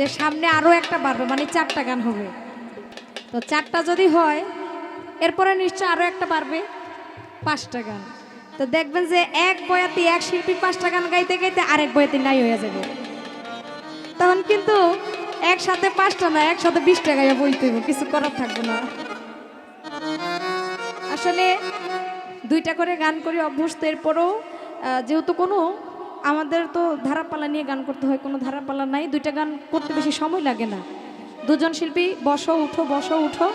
যে সামনে আরও একটা বাড়বে মানে চারটা গান হবে। তো চারটা যদি হয়, এরপরে নিশ্চয় আরও একটা বাড়বে, পাঁচটা গান। তো দেখবেন যে এক বয়াতি এক শিল্পী পাঁচটা গান গাইতে গাইতে আরেক বয়াতি নাই হয়ে যাবে। তখন কিন্তু একসাথে পাঁচটা না, একসাথে বিশটা গাইয়া বলতে হইব, কিছু করার থাকবে না। আসলে দুইটা করে গান করি অভ্যস্ত, এরপরও যেহেতু কোনো আমাদের তো ধারাপালা নিয়ে গান করতে হয়, কোনো ধারাপালা নাই, দুইটা গান করতে বেশি সময় লাগে না। দুজন শিল্পী, বসো, উঠো বসো, উঠো।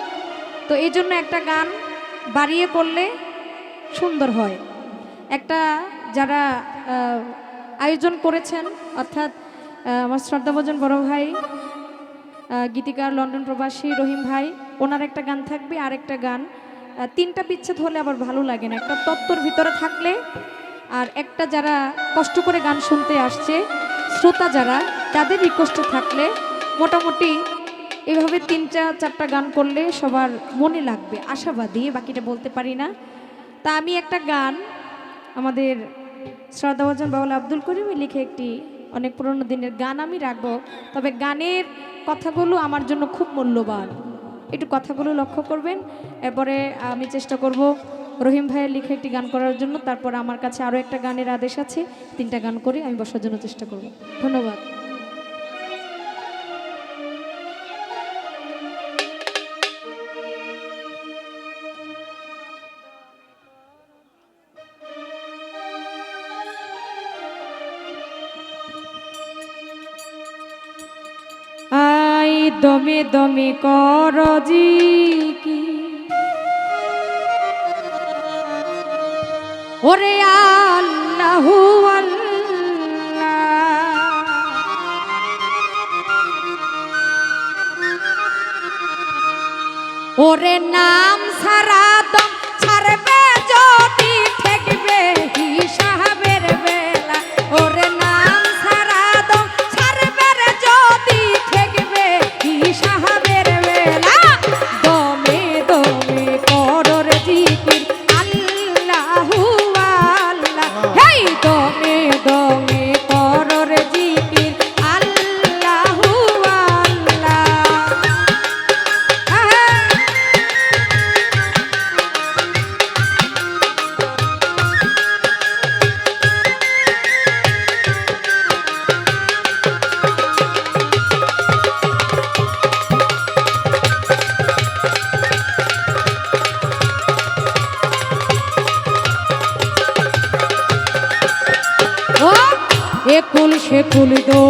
তো এই জন্য একটা গান বাড়িয়ে করলে সুন্দর হয়। একটা যারা আয়োজন করেছেন, অর্থাৎ আমার শ্রদ্ধাভোজন বড় ভাই গীতিকার, লন্ডন প্রবাসী রহিম ভাই, ওনার একটা গান থাকবে আর একটা গান তিনটা বিচ্ছেদ হলে আবার ভালো লাগে না। একটা তত্ত্বর ভিতরে থাকলে আর একটা যারা কষ্ট করে গান শুনতে আসছে, শ্রোতা যারা, তাদের রিকোয়েস্টে থাকলে মোটামুটি এভাবে তিনটা, চারটা গান করলে সবার মনে লাগবে। আশাবাদী, বাকিটা বলতে পারি না। তা আমি একটা গান আমাদের শ্রদ্ধাভাজন বাউল আব্দুল করিমই লিখে একটি অনেক পুরনো দিনের গান আমি রাখব। তবে গানের কথাগুলো আমার জন্য খুব মূল্যবান। একটু কথাগুলো লক্ষ্য করবেন, এরপরে আমি চেষ্টা করব রহিম ভাইয়ের লিখে একটি গান করার জন্য, তারপর আমার কাছে আরও একটা গানের আদেশ আছে। তিনটা গান করে আমি বসার জন্য চেষ্টা করব। ধন্যবাদ। দমে দমে কর ওরে আল্লাহু ওরে নাম সারা দম একুল সেকুল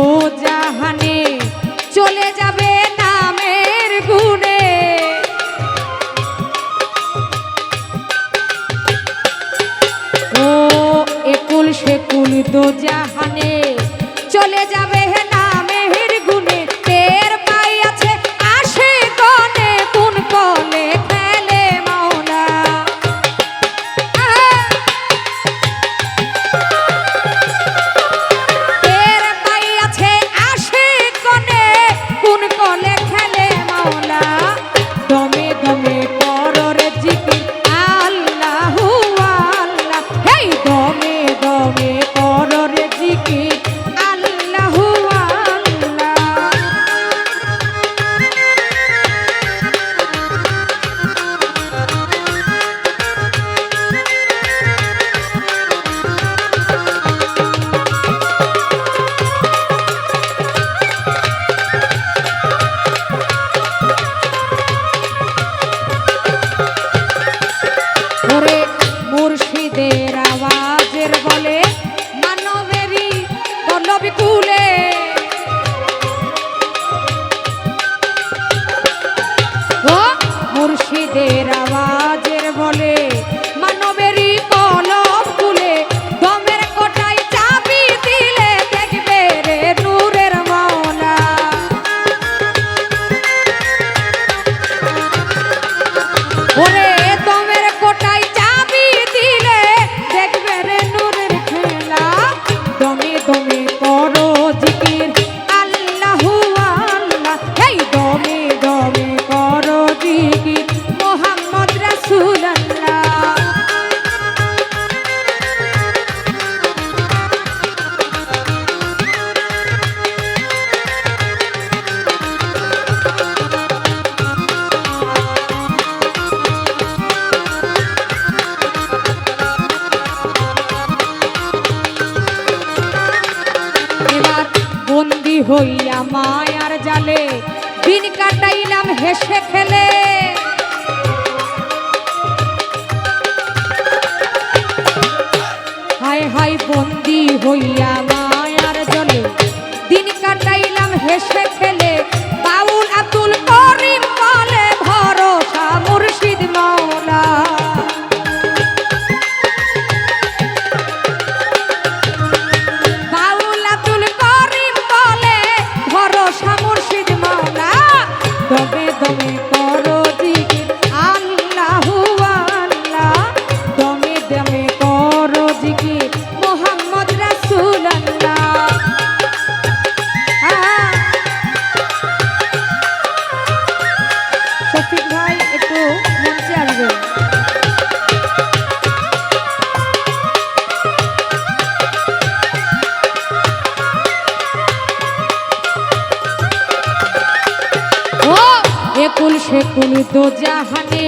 হইয়া মায়ার জালে দিন কাটাইলাম, হেসে খেলে। হায় হায় বন্দি হইয়া মায়ার জলে দিন কাটাইলাম, হেসে দো জাহানে